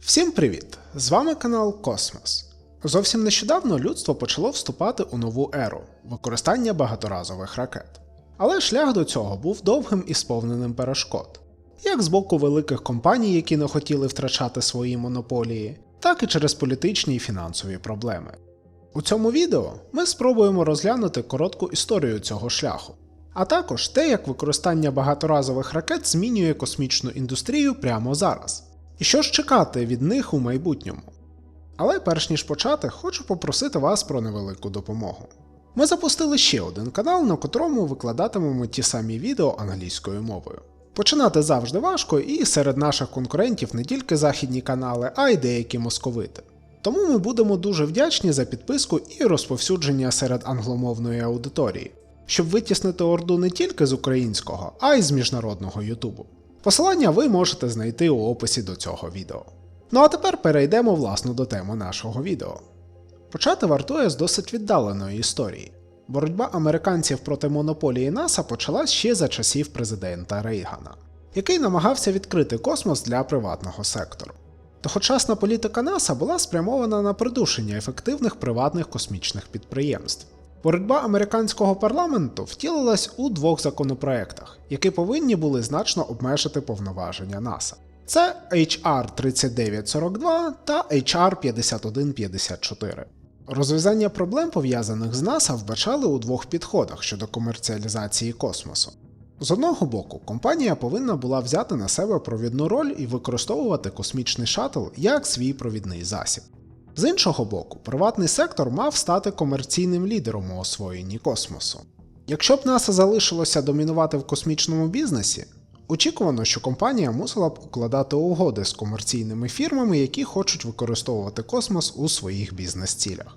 Всім привіт! З вами канал Космос. Зовсім нещодавно людство почало вступати у нову еру використання багаторазових ракет. Але шлях до цього був довгим і сповненим перешкод, як з боку великих компаній, які не хотіли втрачати свої монополії, так і через політичні і фінансові проблеми. У цьому відео ми спробуємо розглянути коротку історію цього шляху, а також те, як використання багаторазових ракет змінює космічну індустрію прямо зараз, і що ж чекати від них у майбутньому. Але перш ніж почати, хочу попросити вас про невелику допомогу. Ми запустили ще один канал, на котрому викладатимемо ті самі відео англійською мовою. Починати завжди важко, і серед наших конкурентів не тільки західні канали, а й деякі московити. Тому ми будемо дуже вдячні за підписку і розповсюдження серед англомовної аудиторії, щоб витіснити орду не тільки з українського, а й з міжнародного Ютубу. Посилання ви можете знайти у описі до цього відео. Ну а тепер перейдемо власно до теми нашого відео. Почати вартує з досить віддаленої історії. Боротьба американців проти монополії НАСА почалась ще за часів президента Рейгана, який намагався відкрити космос для приватного сектору. Тогочасна політика НАСА була спрямована на придушення ефективних приватних космічних підприємств. Боротьба американського парламенту втілилась у двох законопроектах, які повинні були значно обмежити повноваження НАСА. Це HR 3942 та HR 5154. Розв'язання проблем, пов'язаних з НАСА, вбачали у двох підходах щодо комерціалізації космосу. З одного боку, компанія повинна була взяти на себе провідну роль і використовувати космічний шаттл як свій провідний засіб. З іншого боку, приватний сектор мав стати комерційним лідером у освоєнні космосу. Якщо б НАСА залишилося домінувати в космічному бізнесі, очікувано, що компанія мусила б укладати угоди з комерційними фірмами, які хочуть використовувати космос у своїх бізнес-цілях.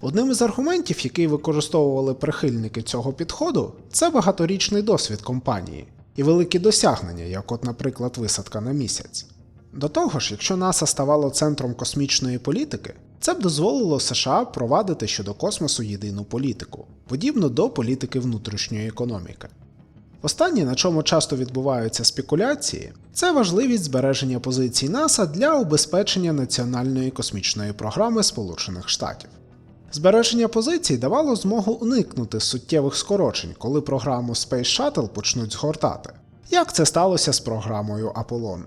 Одним із аргументів, який використовували прихильники цього підходу, це багаторічний досвід компанії і великі досягнення, як от, наприклад, висадка на місяць. До того ж, якщо НАСА ставало центром космічної політики, це б дозволило США провадити щодо космосу єдину політику, подібну до політики внутрішньої економіки. Останнє, на чому часто відбуваються спекуляції, це важливість збереження позицій НАСА для убезпечення національної космічної програми Сполучених Штатів. Збереження позицій давало змогу уникнути суттєвих скорочень, коли програму Space Shuttle почнуть згортати, як це сталося з програмою Аполлон.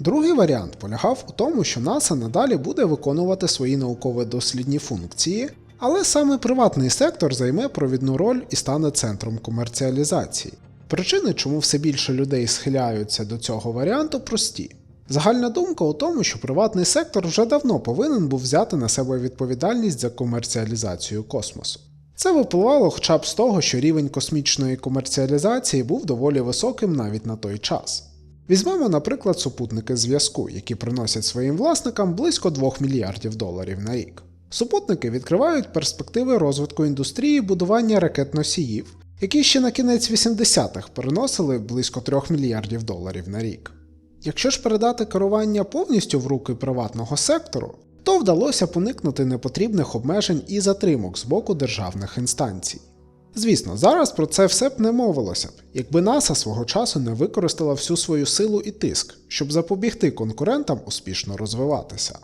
Другий варіант полягав у тому, що НАСА надалі буде виконувати свої науково-дослідні функції, але саме приватний сектор займе провідну роль і стане центром комерціалізації. Причини, чому все більше людей схиляються до цього варіанту, прості. Загальна думка у тому, що приватний сектор вже давно повинен був взяти на себе відповідальність за комерціалізацію космосу. Це випливало хоча б з того, що рівень космічної комерціалізації був доволі високим навіть на той час. Візьмемо, наприклад, супутники зв'язку, які приносять своїм власникам близько 2 мільярдів доларів на рік. Супутники відкривають перспективи розвитку індустрії будування ракет-носіїв, які ще на кінець 80-х приносили близько 3 мільярдів доларів на рік. Якщо ж передати керування повністю в руки приватного сектору, то вдалося поникнути непотрібних обмежень і затримок з боку державних інстанцій. Звісно, зараз про це все б не мовилося б, якби НАСА свого часу не використала всю свою силу і тиск, щоб запобігти конкурентам успішно розвиватися.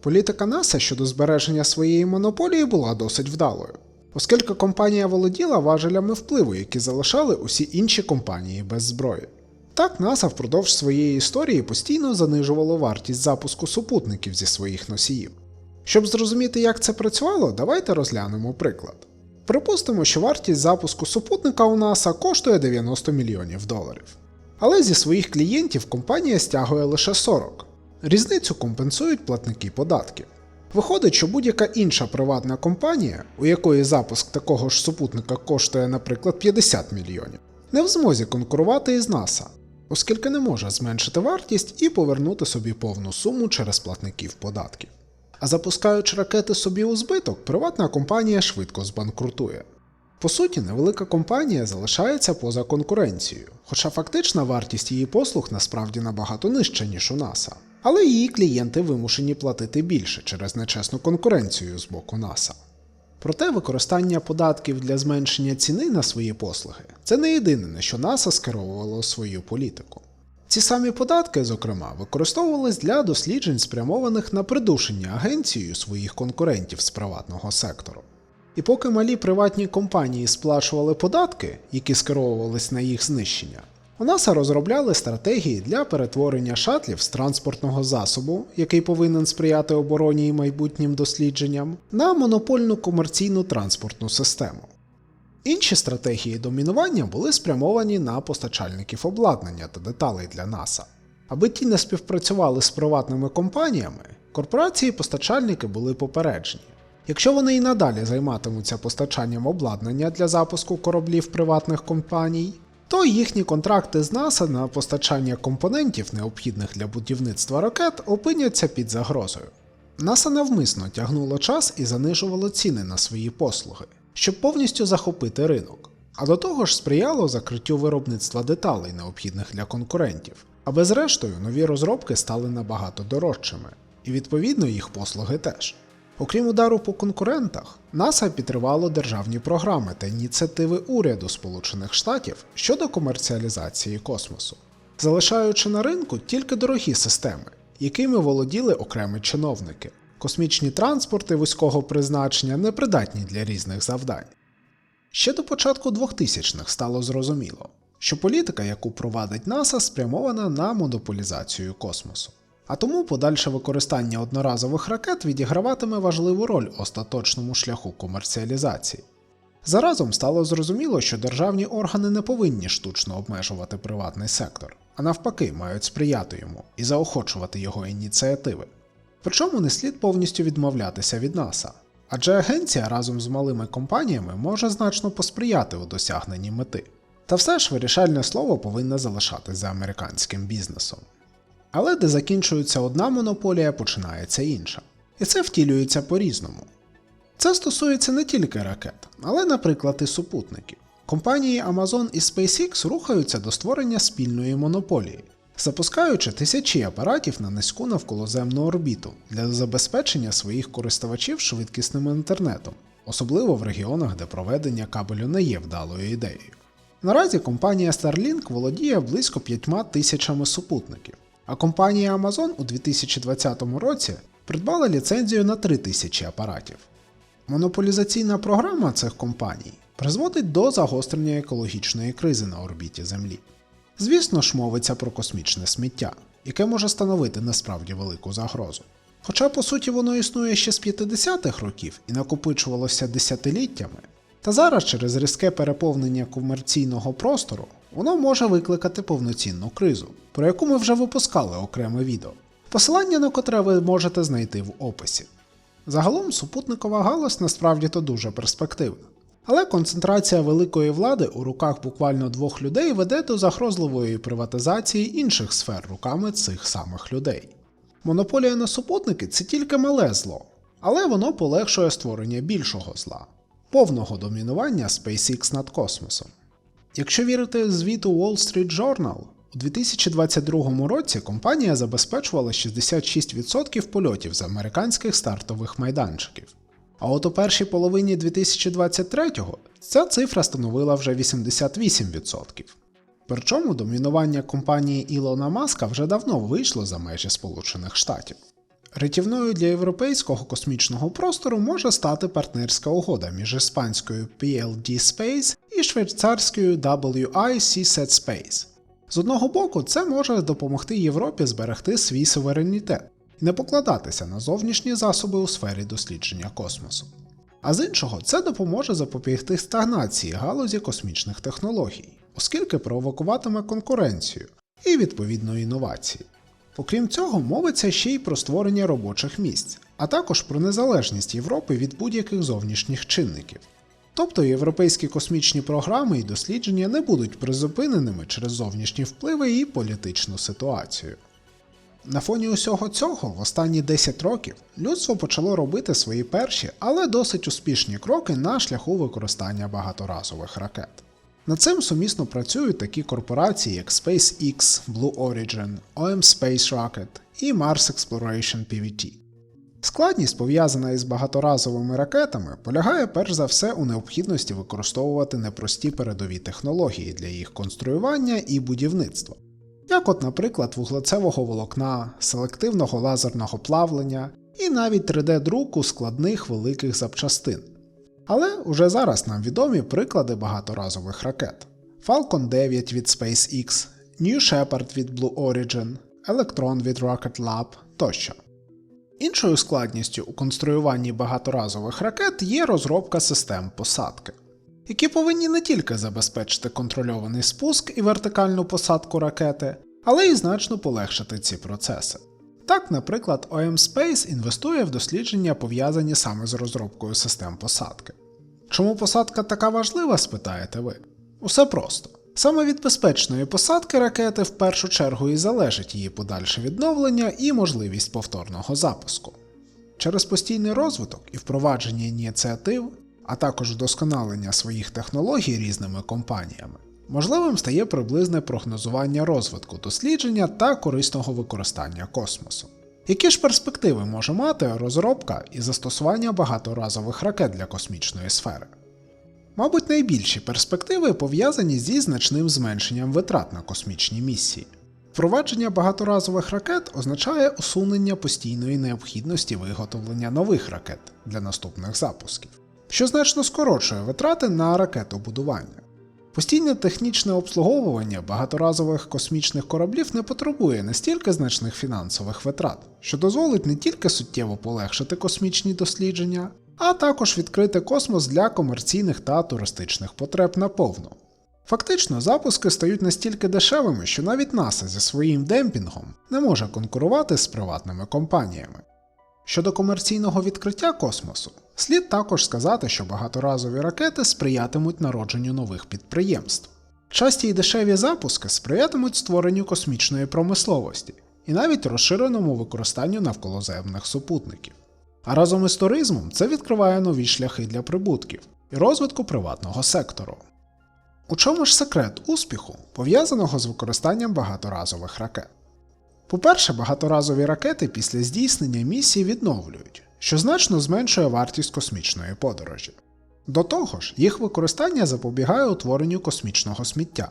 Політика НАСА щодо збереження своєї монополії була досить вдалою, оскільки компанія володіла важелями впливу, які залишали усі інші компанії без зброї. Так, НАСА впродовж своєї історії постійно занижувало вартість запуску супутників зі своїх носіїв. Щоб зрозуміти, як це працювало, давайте розглянемо приклад. Припустимо, що вартість запуску супутника у НАСА коштує 90 мільйонів доларів. Але зі своїх клієнтів компанія стягує лише 40. Різницю компенсують платники податків. Виходить, що будь-яка інша приватна компанія, у якої запуск такого ж супутника коштує, наприклад, 50 мільйонів, не в змозі конкурувати із НАСА, оскільки не може зменшити вартість і повернути собі повну суму через платників податків. А запускаючи ракети собі у збиток, приватна компанія швидко збанкрутує. По суті, невелика компанія залишається поза конкуренцією, хоча фактична вартість її послуг насправді набагато нижча, ніж у НАСА, але її клієнти вимушені платити більше через нечесну конкуренцію з боку НАСА. Проте використання податків для зменшення ціни на свої послуги це не єдине, на що НАСА скеровувало свою політику. Ці самі податки, зокрема, використовувались для досліджень, спрямованих на придушення агенцією своїх конкурентів з приватного сектору. І поки малі приватні компанії сплачували податки, які скеровувались на їх знищення, у НАСА розробляли стратегії для перетворення шатлів з транспортного засобу, який повинен сприяти обороні і майбутнім дослідженням, на монопольну комерційну транспортну систему. Інші стратегії домінування були спрямовані на постачальників обладнання та деталей для НАСА. Аби ті не співпрацювали з приватними компаніями, корпорації-постачальники були попереджені. Якщо вони і надалі займатимуться постачанням обладнання для запуску кораблів приватних компаній, то їхні контракти з НАСА на постачання компонентів, необхідних для будівництва ракет, опиняться під загрозою. НАСА навмисно тягнуло час і занижувало ціни на свої послуги, щоб повністю захопити ринок, а до того ж сприяло закриттю виробництва деталей, необхідних для конкурентів, аби зрештою нові розробки стали набагато дорожчими, і відповідно їх послуги теж. Окрім удару по конкурентах, НАСА підтривало державні програми та ініціативи уряду Сполучених Штатів щодо комерціалізації космосу, залишаючи на ринку тільки дорогі системи, якими володіли окремі чиновники. Космічні транспорти вузького призначення непридатні для різних завдань. Ще до початку 2000-х стало зрозуміло, що політика, яку провадить НАСА, спрямована на монополізацію космосу. А тому подальше використання одноразових ракет відіграватиме важливу роль у остаточному шляху комерціалізації. Заразом стало зрозуміло, що державні органи не повинні штучно обмежувати приватний сектор, а навпаки, мають сприяти йому і заохочувати його ініціативи. Причому не слід повністю відмовлятися від НАСА, адже агенція разом з малими компаніями може значно посприяти у досягненні мети. Та все ж вирішальне слово повинно залишатись за американським бізнесом. Але де закінчується одна монополія, починається інша. І це втілюється по-різному. Це стосується не тільки ракет, але, наприклад, і супутників. Компанії Amazon і SpaceX рухаються до створення спільної монополії, запускаючи тисячі апаратів на низьку навколоземну орбіту для забезпечення своїх користувачів швидкісним інтернетом, особливо в регіонах, де проведення кабелю не є вдалою ідеєю. Наразі компанія Starlink володіє близько 5 тисячами супутників, а компанія Amazon у 2020 році придбала ліцензію на 3000 апаратів. Монополізаційна програма цих компаній призводить до загострення екологічної кризи на орбіті Землі. Звісно ж, мовиться про космічне сміття, яке може становити насправді велику загрозу. Хоча по суті воно існує ще з 50-х років і накопичувалося десятиліттями, та зараз через різке переповнення комерційного простору воно може викликати повноцінну кризу, про яку ми вже випускали окреме відео, посилання на котре ви можете знайти в описі. Загалом супутникова галузь насправді то дуже перспективна. Але концентрація великої влади у руках буквально двох людей веде до загрозливої приватизації інших сфер руками цих самих людей. Монополія на супутники це тільки мале зло, але воно полегшує створення більшого зла повного домінування SpaceX над космосом. Якщо вірити звіту Wall Street Journal, у 2022 році компанія забезпечувала 66% польотів з американських стартових майданчиків. А от у першій половині 2023-го ця цифра становила вже 88%. Причому домінування компанії Ілона Маска вже давно вийшло за межі Сполучених Штатів. Рятівною для європейського космічного простору може стати партнерська угода між іспанською PLD Space і швейцарською WI CSAT Space. З одного боку, це може допомогти Європі зберегти свій суверенітет не покладатися на зовнішні засоби у сфері дослідження космосу. А з іншого, це допоможе запобігти стагнації галузі космічних технологій, оскільки провокуватиме конкуренцію і відповідно інновації. Окрім цього, мовиться ще й про створення робочих місць, а також про незалежність Європи від будь-яких зовнішніх чинників. Тобто європейські космічні програми і дослідження не будуть призупиненими через зовнішні впливи і політичну ситуацію. На фоні усього цього, в останні 10 років, людство почало робити свої перші, але досить успішні кроки на шляху використання багаторазових ракет. Над цим сумісно працюють такі корпорації, як SpaceX, Blue Origin, OM Space Rocket і Mars Exploration PVT. Складність, пов'язана із багаторазовими ракетами, полягає перш за все у необхідності використовувати непрості передові технології для їх конструювання і будівництва, як от, наприклад, вуглецевого волокна, селективного лазерного плавлення і навіть 3D-друку складних великих запчастин. Але уже зараз нам відомі приклади багаторазових ракет: Falcon 9 від SpaceX, New Shepard від Blue Origin, Electron від Rocket Lab тощо. Іншою складністю у конструюванні багаторазових ракет є розробка систем посадки, які повинні не тільки забезпечити контрольований спуск і вертикальну посадку ракети, але й значно полегшити ці процеси. Так, наприклад, OM Space інвестує в дослідження, пов'язані саме з розробкою систем посадки. Чому посадка така важлива, спитаєте ви? Усе просто. Саме від безпечної посадки ракети в першу чергу і залежить її подальше відновлення і можливість повторного запуску. Через постійний розвиток і впровадження ініціатив, а також вдосконалення своїх технологій різними компаніями, можливим стає приблизне прогнозування розвитку дослідження та корисного використання космосу. Які ж перспективи може мати розробка і застосування багаторазових ракет для космічної сфери? Мабуть, найбільші перспективи пов'язані зі значним зменшенням витрат на космічні місії. Впровадження багаторазових ракет означає усунення постійної необхідності виготовлення нових ракет для наступних запусків, що значно скорочує витрати на ракетобудування. Постійне технічне обслуговування багаторазових космічних кораблів не потребує настільки значних фінансових витрат, що дозволить не тільки суттєво полегшити космічні дослідження, а також відкрити космос для комерційних та туристичних потреб наповну. Фактично, запуски стають настільки дешевими, що навіть НАСА зі своїм демпінгом не може конкурувати з приватними компаніями. Щодо комерційного відкриття космосу, слід також сказати, що багаторазові ракети сприятимуть народженню нових підприємств. Часті й дешеві запуски сприятимуть створенню космічної промисловості і навіть розширеному використанню навколоземних супутників. А разом із туризмом це відкриває нові шляхи для прибутків і розвитку приватного сектору. У чому ж секрет успіху, пов'язаного з використанням багаторазових ракет? По-перше, багаторазові ракети після здійснення місії відновлюють, що значно зменшує вартість космічної подорожі. До того ж, їх використання запобігає утворенню космічного сміття.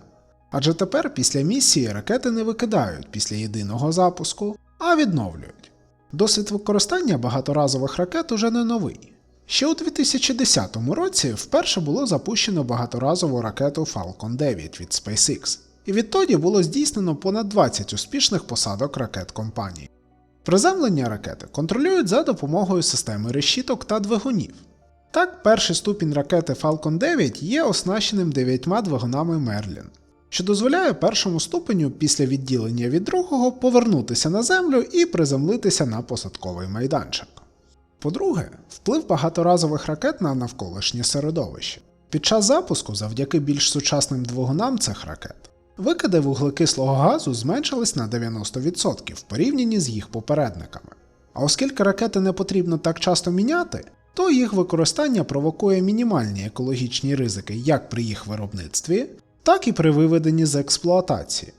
Адже тепер після місії ракети не викидають після єдиного запуску, а відновлюють. Досвід використання багаторазових ракет уже не новий. Ще у 2010 році вперше було запущено багаторазову ракету Falcon 9 від SpaceX, і відтоді було здійснено понад 20 успішних посадок ракет компанії. Приземлення ракети контролюють за допомогою системи решіток та двигунів. Так, перший ступінь ракети Falcon 9 є оснащеним дев'ятьма двигунами Merlin, що дозволяє першому ступеню після відділення від другого повернутися на землю і приземлитися на посадковий майданчик. По-друге, вплив багаторазових ракет на навколишнє середовище. Під час запуску, завдяки більш сучасним двигунам цих ракет, викиди вуглекислого газу зменшились на 90% в порівнянні з їх попередниками. А оскільки ракети не потрібно так часто міняти, то їх використання провокує мінімальні екологічні ризики як при їх виробництві, так і при виведенні з експлуатації.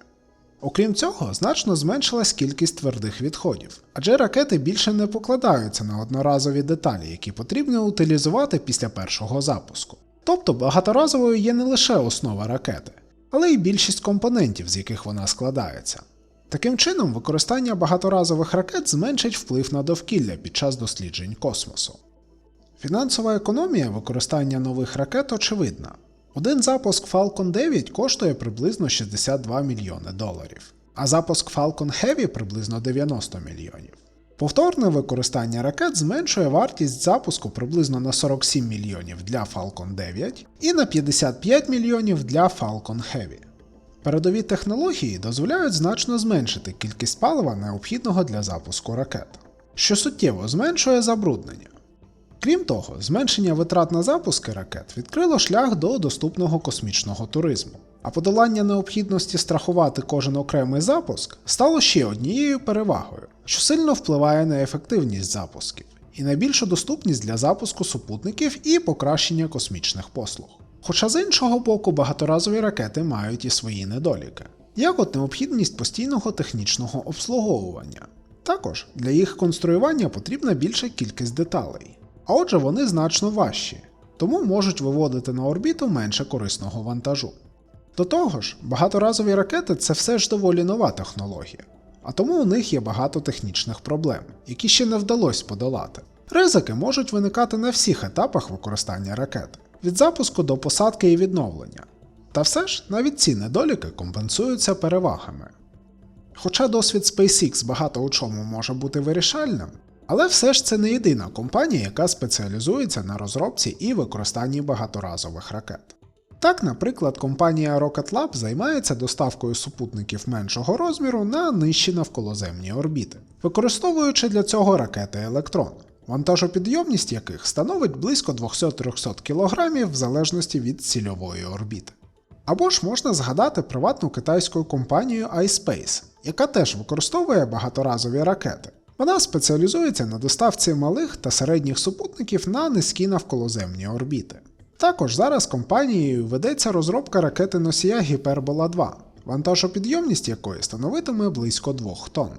Окрім цього, значно зменшилась кількість твердих відходів, адже ракети більше не покладаються на одноразові деталі, які потрібно утилізувати після першого запуску. Тобто багаторазовою є не лише основа ракети, але й більшість компонентів, з яких вона складається. Таким чином, використання багаторазових ракет зменшить вплив на довкілля під час досліджень космосу. Фінансова економія використання нових ракет очевидна. Один запуск Falcon 9 коштує приблизно 62 мільйони доларів, а запуск Falcon Heavy приблизно 90 мільйонів. Повторне використання ракет зменшує вартість запуску приблизно на 47 мільйонів для Falcon 9 і на 55 мільйонів для Falcon Heavy. Передові технології дозволяють значно зменшити кількість палива, необхідного для запуску ракет, що суттєво зменшує забруднення. Крім того, зменшення витрат на запуски ракет відкрило шлях до доступного космічного туризму, а подолання необхідності страхувати кожен окремий запуск стало ще однією перевагою, що сильно впливає на ефективність запусків і найбільшу доступність для запуску супутників і покращення космічних послуг. Хоча з іншого боку, багаторазові ракети мають і свої недоліки, як от необхідність постійного технічного обслуговування. Також для їх конструювання потрібна більша кількість деталей, а отже вони значно важчі, тому можуть виводити на орбіту менше корисного вантажу. До того ж, багаторазові ракети це все ж доволі нова технологія, а тому у них є багато технічних проблем, які ще не вдалося подолати. Ризики можуть виникати на всіх етапах використання ракети, від запуску до посадки і відновлення. Та все ж навіть ці недоліки компенсуються перевагами. Хоча досвід SpaceX багато у чому може бути вирішальним, але все ж це не єдина компанія, яка спеціалізується на розробці і використанні багаторазових ракет. Так, наприклад, компанія Rocket Lab займається доставкою супутників меншого розміру на нижчі навколоземні орбіти, використовуючи для цього ракети Електрон, вантажопідйомність яких становить близько 200-300 кг в залежності від цільової орбіти. Або ж можна згадати приватну китайську компанію iSpace, яка теж використовує багаторазові ракети. Вона спеціалізується на доставці малих та середніх супутників на низькі навколоземні орбіти. Також зараз компанією ведеться розробка ракети носія Гіпербола 2, вантажопідйомність якої становитиме близько 2 тонн.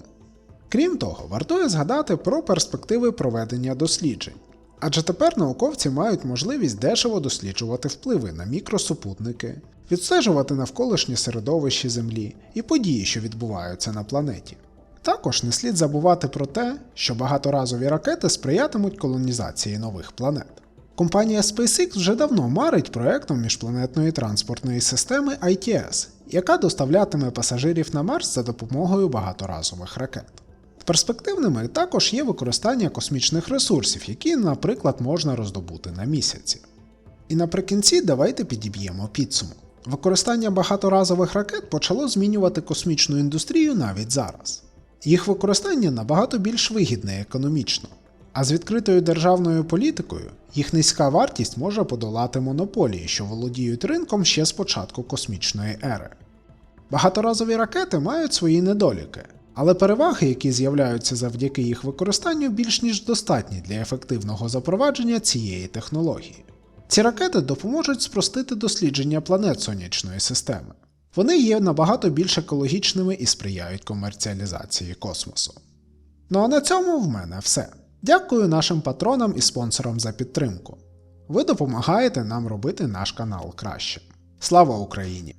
Крім того, вартує згадати про перспективи проведення досліджень. Адже тепер науковці мають можливість дешево досліджувати впливи на мікросупутники, відстежувати навколишнє середовище Землі і події, що відбуваються на планеті. Також не слід забувати про те, що багаторазові ракети сприятимуть колонізації нових планет. Компанія SpaceX вже давно марить проектом міжпланетної транспортної системи ITS, яка доставлятиме пасажирів на Марс за допомогою багаторазових ракет. Перспективними також є використання космічних ресурсів, які, наприклад, можна роздобути на місяці. І наприкінці давайте підіб'ємо підсумок. Використання багаторазових ракет почало змінювати космічну індустрію навіть зараз. Їх використання набагато більш вигідне економічно, а з відкритою державною політикою їх низька вартість може подолати монополії, що володіють ринком ще з початку космічної ери. Багаторазові ракети мають свої недоліки, але переваги, які з'являються завдяки їх використанню, більш ніж достатні для ефективного запровадження цієї технології. Ці ракети допоможуть спростити дослідження планет сонячної системи. Вони є набагато більш екологічними і сприяють комерціалізації космосу. Ну а на цьому в мене все. Дякую нашим патронам і спонсорам за підтримку. Ви допомагаєте нам робити наш канал краще. Слава Україні!